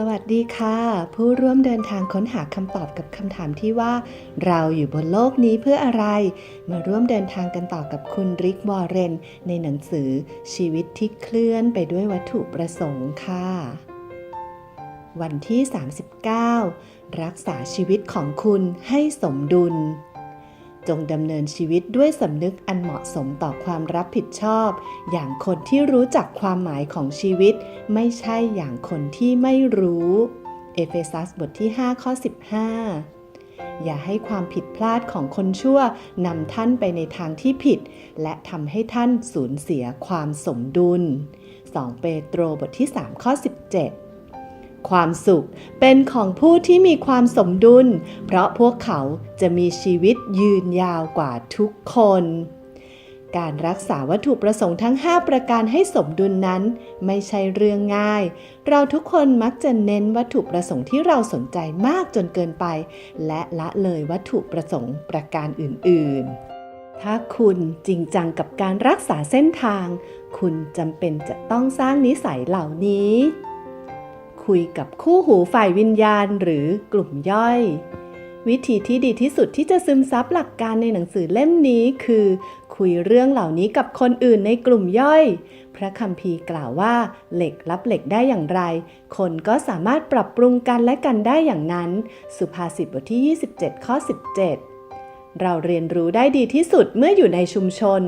สวัสดีค่ะ ผู้ร่วมเดินทางค้นหาคำตอบกับคำถามที่ว่า เราอยู่บนโลกนี้เพื่ออะไร มาร่วมเดินทางกันต่อกับคุณริกวอร์เรน ในหนังสือชีวิตที่เคลื่อนไปด้วยวัตถุประสงค์ค่ะ วันที่ 39 รักษาชีวิตของคุณให้สมดุล จงดำเนินชีวิตด้วยสำนึกอันเหมาะสมต่อความรับผิดชอบ อย่างคนที่รู้จักความหมายของชีวิต ไม่ใช่อย่างคนที่ไม่รู้ เอเฟซัสบทที่ 5 ข้อ 15อย่าให้ความผิดพลาดของคนชั่วนำท่านไปในทางที่ผิด และทำให้ท่านสูญเสียความสมดุล 2 เปโตรบทที่ 3 ข้อ 17 ความสุข เป็นของผู้ที่มีความสมดุล เพราะพวกเขาจะมีชีวิตยืนยาวกว่าทุกคน การรักษาวัตถุประสงค์ทั้ง 5 ประการให้สมดุลนั้น ไม่ใช่เรื่องง่าย เราทุกคนมักจะเน้นวัตถุประสงค์ที่เราสนใจมากจนเกินไป และละเลยวัตถุประสงค์ประการอื่น ๆถ้าคุณจริงจังกับการรักษาเส้นทาง คุณจำเป็นจะต้องสร้างนิสัยเหล่านี้ คุยกับคู่หูฝ่ายวิญญาณหรือกลุ่มย่อย วิธีที่ดีที่สุดที่จะซึมซับหลักการในหนังสือเล่มนี้คือ คุยเรื่องเหล่านี้กับคนอื่นในกลุ่มย่อย พระคัมภีร์กล่าวว่า เหล็กรับเหล็กได้อย่างไร คนก็สามารถปรับปรุงกันและกันได้อย่างนั้น สุภาษิตบทที่ 27 ข้อ 17 เราเรียนรู้ได้ดีที่สุดเมื่ออยู่ในชุมชน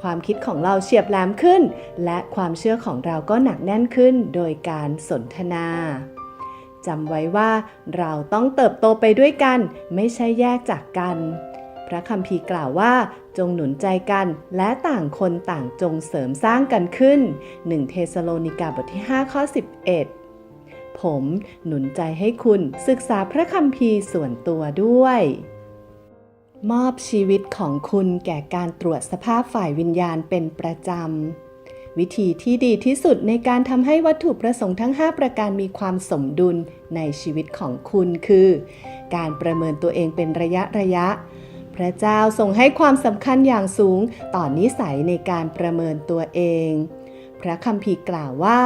ความคิดของเราเฉียบแหลมขึ้น และความเชื่อของเราก็หนักแน่นขึ้นโดยการสนทนาจำไว้ว่าเราต้องเติบโตไปด้วยกัน ไม่ใช่แยกจากกัน พระคัมภีร์กล่าวว่า จงหนุนใจกันและต่างคนต่างจงเสริมสร้างกันขึ้น 1 เทสโลนิกาบทที่ 5 ข้อ 11 ผมหนุนใจให้คุณศึกษาพระคัมภีร์ส่วนตัวด้วย มอบชีวิตของคุณแก่การตรวจสภาพฝ่ายวิญญาณเป็นประจำ วิธีที่ดีที่สุดในการทำให้วัตถุประสงค์ทั้ง 5 ประการมีความสมดุลในชีวิตของคุณคือ การประเมินตัวเองเป็นระยะระยะ พระเจ้าทรงให้ความสำคัญอย่างสูงต่อนนิสัยในการประเมินตัวเอง พระคัมภีร์กล่าวว่า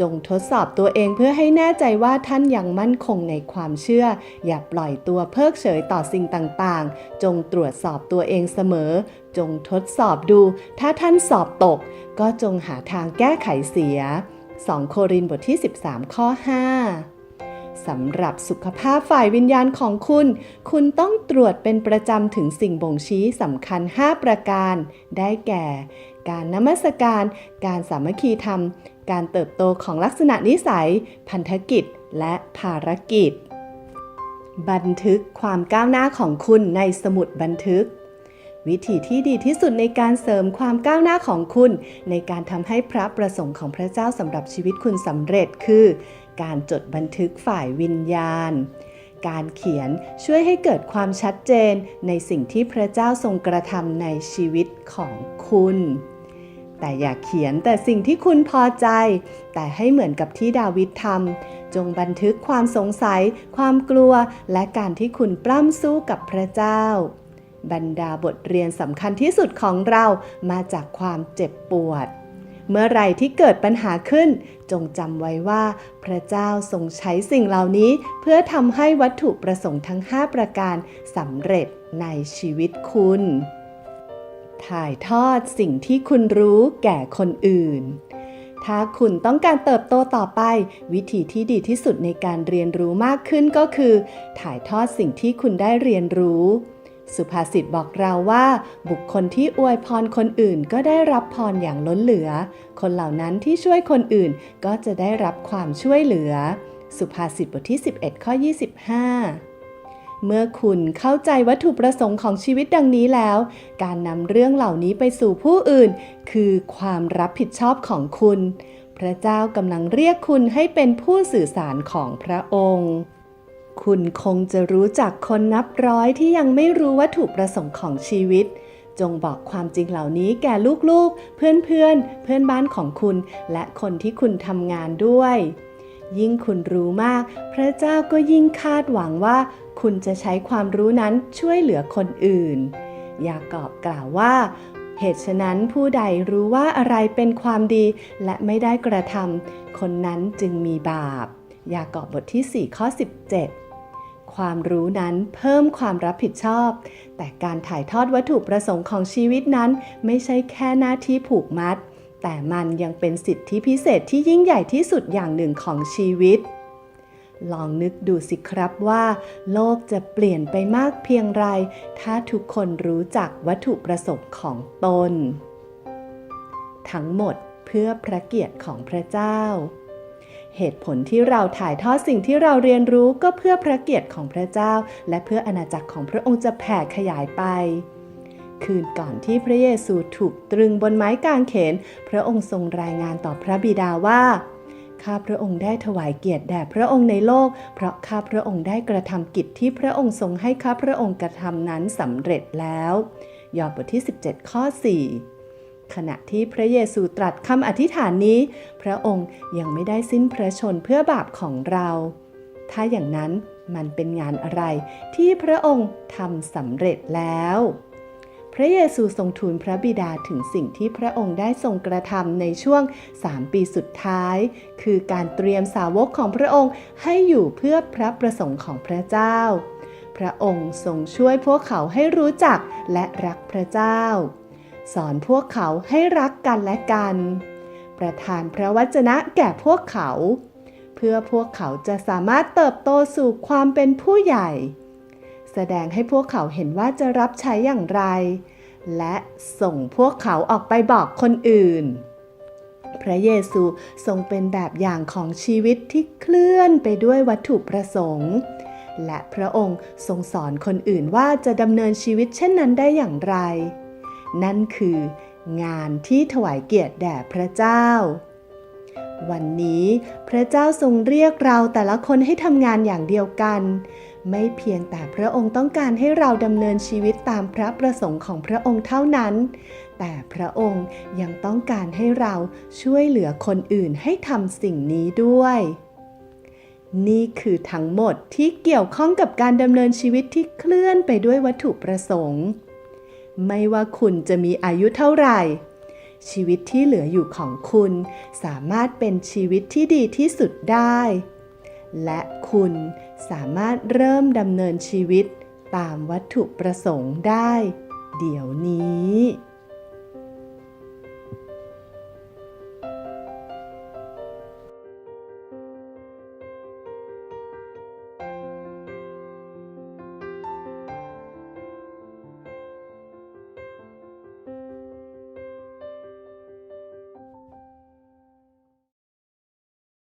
จงทดสอบตัวเองเพื่อให้แน่ใจว่าท่านยังมั่นคงในความเชื่อ อย่าปล่อยตัวเพิกเฉยต่อสิ่งต่างๆ จงตรวจสอบตัวเองเสมอ จงทดสอบดู ถ้าท่านสอบตก ก็จงหาทางแก้ไขเสีย 2 โครินธ์บทที่ 13 ข้อ 5สำหรับสุขภาพฝ่ายวิญญาณของคุณ คุณต้องตรวจเป็นประจำถึงสิ่งบ่งชี้สำคัญ 5 ประการ ได้แก่ การนมัสการ การสามัคคีธรรม การเติบโตของลักษณะนิสัย พันธกิจ และภารกิจ บันทึกความก้าวหน้าของคุณในสมุดบันทึก วิธีที่ดีที่สุดในการเสริมความก้าวหน้าของคุณ ในการทำให้พระประสงค์ของพระเจ้าสำหรับชีวิตคุณสำเร็จคือ การจดบันทึกฝ่ายวิญญาณการเขียนช่วยให้เกิดความชัดเจนในสิ่งที่พระเจ้าทรงกระทำในชีวิตของคุณ แต่อย่าเขียนแต่สิ่งที่คุณพอใจ แต่ให้เหมือนกับที่ดาวิดทำจงบันทึกความสงสัย ความกลัว และการที่คุณปล้ำสู้กับพระเจ้า บรรดาบทเรียนสำคัญที่สุดของเรามาจากความเจ็บปวด เมื่อไรที่เกิดปัญหาขึ้น จงจำไว้ว่า พระเจ้าทรงใช้สิ่งเหล่านี้ เพื่อทำให้วัตถุประสงค์ทั้ง 5 ประการสำเร็จในชีวิตคุณ ถ่ายทอดสิ่งที่คุณรู้แก่คนอื่น ถ้าคุณต้องการเติบโตต่อไป วิธีที่ดีที่สุดในการเรียนรู้มากขึ้นก็คือ ถ่ายทอดสิ่งที่คุณได้เรียนรู้ สุภาษิตบอกเราว่า บุคคลที่อวยพรคนอื่นก็ได้รับพรอย่างล้นเหลือ คนเหล่านั้นที่ช่วยคนอื่นก็จะได้รับความช่วยเหลือ สุภาษิตบทที่ 11 ข้อ 25 เมื่อคุณเข้าใจวัตถุประสงค์ของชีวิตดังนี้แล้ว การนำเรื่องเหล่านี้ไปสู่ผู้อื่น คือความรับผิดชอบของคุณ พระเจ้ากำลังเรียกคุณให้เป็นผู้สื่อสารของพระองค์ คุณคงจะรู้จักคนนับร้อยที่ยังไม่รู้วัตถุประสงค์ของชีวิต จงบอกความจริงเหล่านี้แก่ลูกๆ เพื่อนๆเพื่อนบ้านของคุณ และคนที่คุณทำงานด้วย ยิ่งคุณรู้มาก พระเจ้าก็ยิ่งคาดหวังว่า คุณจะใช้ความรู้นั้นช่วยเหลือคนอื่น ยากอบกล่าวว่า เหตุฉะนั้นผู้ใดรู้ว่าอะไรเป็นความดีและไม่ได้กระทำคนนั้นจึงมีบาป ยากอบบทที่ 4 ข้อ 17ความรู้นั้นเพิ่มความรับผิดชอบ แต่การถ่ายทอดวัตถุประสงค์ของชีวิตนั้น ไม่ใช่แค่หน้าที่ผูกมัด แต่มันยังเป็นสิทธิพิเศษที่ยิ่งใหญ่ที่สุดอย่างหนึ่งของชีวิต ลองนึกดูสิครับว่า โลกจะเปลี่ยนไปมากเพียงไร ถ้าทุกคนรู้จักวัตถุประสงค์ของตน ทั้งหมดเพื่อพระเกียรติของพระเจ้า เหตุผลที่เราถ่ายทอดสิ่งที่เราเรียนรู้ก็เพื่อพระเกียรติของพระเจ้า และเพื่ออาณาจักรของพระองค์จะแผ่ขยายไป คืนก่อนที่พระเยซูถูกตรึงบนไม้กางเขน พระองค์ทรงรายงานต่อพระบิดาว่า ข้าพระองค์ได้ถวายเกียรติแด่พระองค์ในโลก เพราะข้าพระองค์ได้กระทำกิจที่พระองค์ทรงให้ข้าพระองค์กระทำนั้นสำเร็จแล้ว ยอห์นบทที่ 17 ข้อ 4ขณะที่พระเยซูตรัสคำอธิษฐานนี้ พระองค์ยังไม่ได้สิ้นพระชนเพื่อบาปของเรา ถ้าอย่างนั้นมันเป็นงานอะไรที่พระองค์ทำสำเร็จแล้ว พระเยซูทรงทูลพระบิดาถึงสิ่งที่พระองค์ได้ทรงกระทำในช่วง 3 ปีสุดท้าย คือการเตรียมสาวกของพระองค์ให้อยู่เพื่อพระประสงค์ของพระเจ้า พระองค์ทรงช่วยพวกเขาให้รู้จักและรักพระเจ้า สอนพวกเขาให้รักกันและกัน ประทานพระวจนะแก่พวกเขา เพื่อพวกเขาจะสามารถเติบโตสู่ความเป็นผู้ใหญ่ แสดงให้พวกเขาเห็นว่าจะรับใช้อย่างไร และส่งพวกเขาออกไปบอกคนอื่น พระเยซูทรงเป็นแบบอย่างของชีวิตที่เคลื่อนไปด้วยวัตถุประสงค์ และพระองค์ทรงสอนคนอื่นว่าจะดำเนินชีวิตเช่นนั้นได้อย่างไร นั่นคืองานที่ถวายเกียรติแด่พระเจ้าวันนี้พระเจ้าทรงเรียกเราแต่ละคนให้ทำงานอย่างเดียวกัน ไม่เพียงแต่พระองค์ต้องการให้เราดำเนินชีวิตตามพระประสงค์ของพระองค์เท่านั้น แต่พระองค์ยังต้องการให้เราช่วยเหลือคนอื่นให้ทำสิ่งนี้ด้วย นี่คือทั้งหมดที่เกี่ยวข้องกับการดำเนินชีวิตที่เคลื่อนไปด้วยวัตถุประสงค์ ไม่ว่าคุณจะมีอายุเท่าไหร่ ชีวิตที่เหลืออยู่ของคุณ สามารถเป็นชีวิตที่ดีที่สุดได้ และคุณสามารถเริ่มดำเนินชีวิตตามวัตถุประสงค์ได้ เดี๋ยวนี้